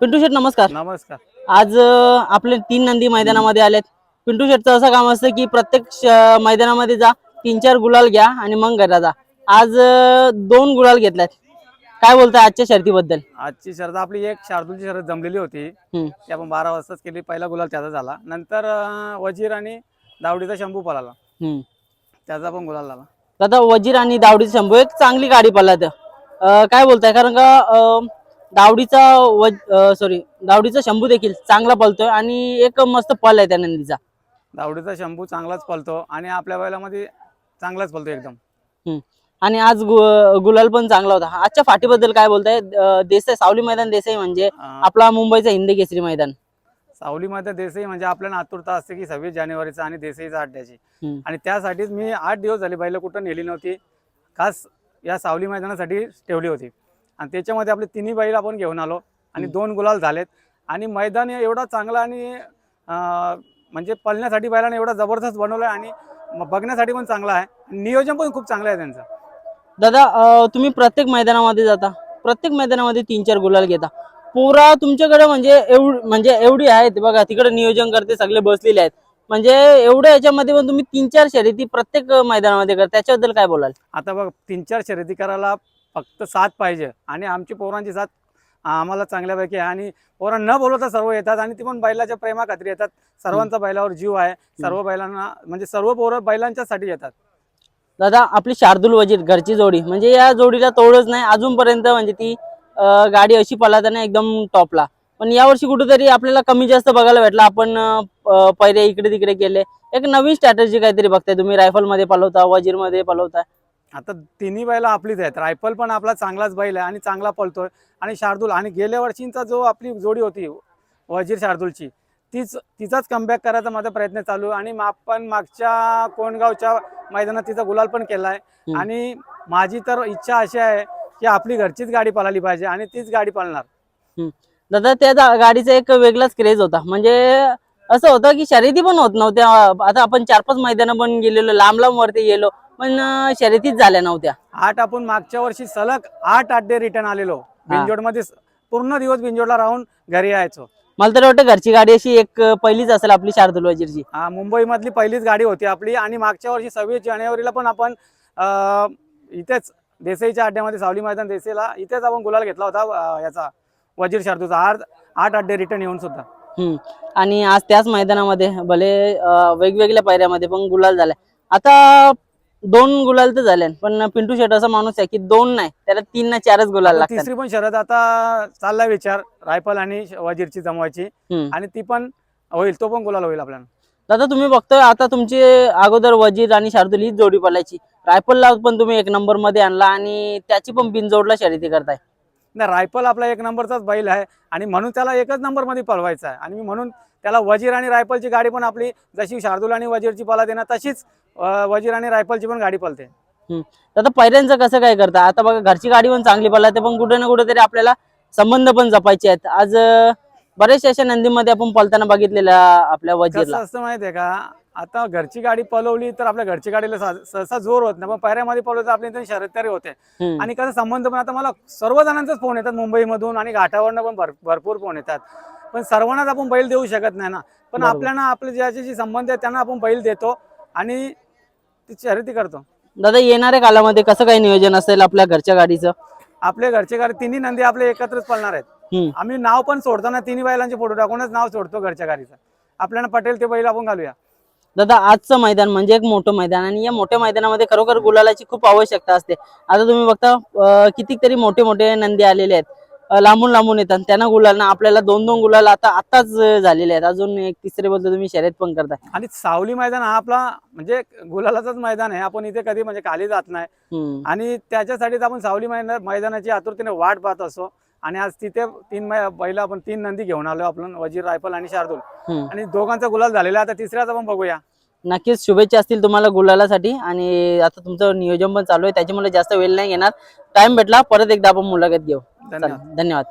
पिंटू शेठ नमस्कार. नमस्कार. आज आपले तीन नंदी मैदानामध्ये आलेत. पिंटू शेठचं असं काम असतं की प्रत्येक मैदानामध्ये जा तीन चार गुलाल घ्या आणि मग घरा जा. आज दोन गुलाल घेतल्यात. काय बोलताय आजच्या शर्तीबद्दल? आजची शर्यत आपली एक शार्दूलची शर्यत जमलेली होती. ती आपण बारा वाजताच केली. पहिला गुलाल त्याचा झाला. नंतर वजीर आणि दावडीचा शंभू पळाला. त्याचा पण गुलाल झाला. दादा वजीर आणि दावडीचा शंभू एक चांगली गाडी पळत काय बोलताय? कारण का दावडीचा सॉरी दावडीचा शंभू देखील चांगला पळतोय आणि एक मस्त पल आहे त्या नंदीचा दावडीचा शंभू चांगलाच पळतो आणि आपल्या बैलामध्ये चांगलाच पळतो एकदम. आणि आज गु- गुलाल पण चांगला होता. आजच्या फाटीबद्दल काय बोलताय? अं, देसाई सावली मैदान देसाई म्हणजे अं, आपला मुंबईचा हिंदी केसरी मैदान. सावलीमध्ये देसाई म्हणजे आपल्याला आतुरता असते की सव्वीस जानेवारीचा आणि देसाईचा अड्ड्याची हम्म. आणि त्यासाठीच मी आठ दिवस झाले बैल कुठं नेली नव्हती. खास या सावली मैदानासाठी ठेवली होती. आणि त्याच्यामध्ये आपले तिन्ही बैल आपण घेऊन आलो आणि. दोन गुलाल झालेत. आणि मैदान हे एवढा चांगला आणि म्हणजे पळण्यासाठी बैलाने एवढा जबरदस्त बनवलं आणि बघण्यासाठी पण चांगला आहे. नियोजन पण खूप चांगलं आहे त्यांचं. दादा तुम्ही प्रत्येक मैदानामध्ये जाता. प्रत्येक मैदानामध्ये तीन चार गुलाल घेता. पोरा तुमच्याकडे म्हणजे एवढ म्हणजे एवढी आहेत बघा तिकडे नियोजन करते सगळे बसलेले आहेत. म्हणजे एवढ्या याच्यामध्ये पण तुम्ही तीन चार शर्यती प्रत्येक मैदानामध्ये करता. त्याच्याबद्दल काय बोलाल? आता बघ तीन चार शर्यती करायला फक्त साथ पाहिजे. आणि आमची पोरांची साथ आम्हाला चांगल्यापैकी आहे. आणि पोरं न बोलवता सर्व येतात आणि ती पण बैलाच्या प्रेमा खात्री येतात. सर्वांचा बैलावर जीव आहे. सर्व बैलांना म्हणजे सर्व पोरं बैलांच्यासाठी येतात. दादा आपली शार्दूल वजीर घरची जोडी. म्हणजे या जोडीला तोडच नाही. अजूनपर्यंत म्हणजे ती गाडी अशी पळताना एकदम टॉपला. पण यावर्षी कुठेतरी आपल्याला कमी जास्त बघायला भेटलं. आपण पहिले इकडे तिकडे गेले. एक नवीन स्ट्रॅटर्जी काहीतरी बघताय तुम्ही. रायफलमध्ये वजीरमध्ये वजीरमध्ये आता तिन्ही बैला आपलीच आहेत. रायफल पण आपला चांगलाच बैल आहे आणि चांगला पळतोय. आणि शार्दूल आणि गेल्या वर्षींचा जो आपली जोडी होती वजीर शार्दूलची तीच तिचाच कमबॅक करायचा माझा प्रयत्न चालू आहे. आणि आपण मागच्या कोणगावच्या मैदानात तिचा गुलाल पण केला आहे. आणि माझी तर इच्छा अशी आहे की आपली घरचीच गाडी पळाली पाहिजे आणि तीच गाडी पळणार. दादा त्या गाडीचा एक वेगळाच क्रेज होता. म्हणजे असं होतं की शर्यती पण होत नव्हत्या. आता आपण चार पाच मैदानं पण गेलेलो लांब लांब वरती गेलो. पण शर्यतीच झाल्या नव्हत्या. आठ आपण मागच्या वर्षी सलग आठ अड्डे रिटर्न आलेलो. बिंजोडमध्ये पूर्ण दिवस बिंजोडला राहून घरी यायचो. मला तर वाटतं घरची गाडी अशी एक पहिलीच असेल आपली शार्दूल वजीरची. हा, मुंबईमधली पहिलीच गाडी होती आपली आणि मागच्या वर्षी सव्वीस जानेवारीला पण आपण इथेच देसाईच्या अड्ड्यामध्ये सावली मैदान देसाईला इथेच आपण गुलाल घेतला होता याचा वजीर शार्दूचा आठ आठ अड्डे रिटर्न येऊन सुद्धा. हम्म. आणि आज त्याच मैदानामध्ये भले वेगवेगळ्या पायऱ्यामध्ये पण गुलाल झालाय. आता दोन गुलाल तर झाले पण पिंटू शेट असा माणूस आहे की दोन नाही त्याला तीन ना चारच गुलाल लागतात. तिसरी पण शर्यत आता चाललाय विचार रायफल आणि वजीरची जमवायची. आणि ती पण होईल तो पण गुलाल होईल आपल्याला. दादा तुम्ही बघतोय आता तुमचे अगोदर वजीर आणि शार्दूल हीच जोडी पळायची. रायफलला पण तुम्ही एक नंबरमध्ये आणला आणि त्याची पण बिनजोडला शर्यती करताय. नाही रायफल आपला एक नंबरचाच बैल आहे आणि म्हणून त्याला एकच नंबरमध्ये पळवायचा आहे. आणि मी म्हणून त्याला वजीर आणि रायफलची गाडी पण आपली जशी शार्दूल आणि वजीरची पळा देणार तशीच वजीर आणि रायफलची पण गाडी पळते. आता पहिल्यांचं कसं काय करता? आता बघा घरची गाडी पण चांगली पळते पण कुठे ना कुठेतरी आपल्याला संबंध पण जपायचे आहेत. आज अं, बऱ्याचशा अशा नंदीमध्ये आपण पळताना बघितलेल्या आपल्या वजीरला. असतं माहितीये का? आता घरची गाडी पळवली तर आपल्या घरची गाडीला सहसा जोर होत नाही. पण पायऱ्यामध्ये पळवलं तर आपली इथे तरी होते. आणि कसं संबंध पण आता मला सर्व जणांचाच फोन येतात मुंबईमधून आणि घाटावरनं पण भर भरपूर फोन येतात. पण सर्वांनाच आपण बैल देऊ शकत नाही ना. पण. आपल्याला आपले ज्याच्याशी संबंध आहे त्यांना आपण बैल देतो आणि ती शर्यती करतो. दादा येणाऱ्या कालामध्ये कसं काय नियोजन असेल आपल्या घरच्या गाडीचं? आपले घरचे गाडी तिन्ही नंदी आपले एकत्रच पळणार आहेत. आम्ही नाव पण सोडतो ना तिन्ही बैलांचे फोटो टाकूनच नाव सोडतो घरच्या गाडीचं. आपल्याला पटेल ते बैल आपण घालूया. दादा आजचं मैदान म्हणजे एक मोठं मैदान आणि या मोठ्या मैदानामध्ये खरोखर गुलालाची खूप आवश्यकता असते. आता तुम्ही बघता अं, कितीतरी मोठे मोठे नंदी आलेले आहेत. लांबून लांबून येतात त्यांना गुलाल ना आपल्याला दोन दोन गुलाल आता आताच झालेले आहेत. अजून एक तिसरे बोलतो तुम्ही शर्यत पण करताय. आणि सावली मैदान हा आपला म्हणजे गुलालाचाच मैदान आहे. आपण इथे कधी म्हणजे खाली जात नाही. आणि त्याच्यासाठीच आपण सावली मैदान मैदानाची आतुरतेने वाट पाहत असतो. आणि आज तिथे तीन बैल आपण तीन नंदी घेऊन आलो आपण वजीर रायफल आणि शार्दूल. आणि दोघांचा गुलाल झालेला. आता तिसऱ्याचा पण बघूया. नक्कीच शुभेच्छा असतील तुम्हाला गुलालासाठी. आणि आता तुमचं नियोजन पण चालू आहे. त्याच्यामुळे जास्त वेळ नाही घेणार टाइम भेटला परत एकदा आपण मुलाखत घेऊ. धन्यवाद.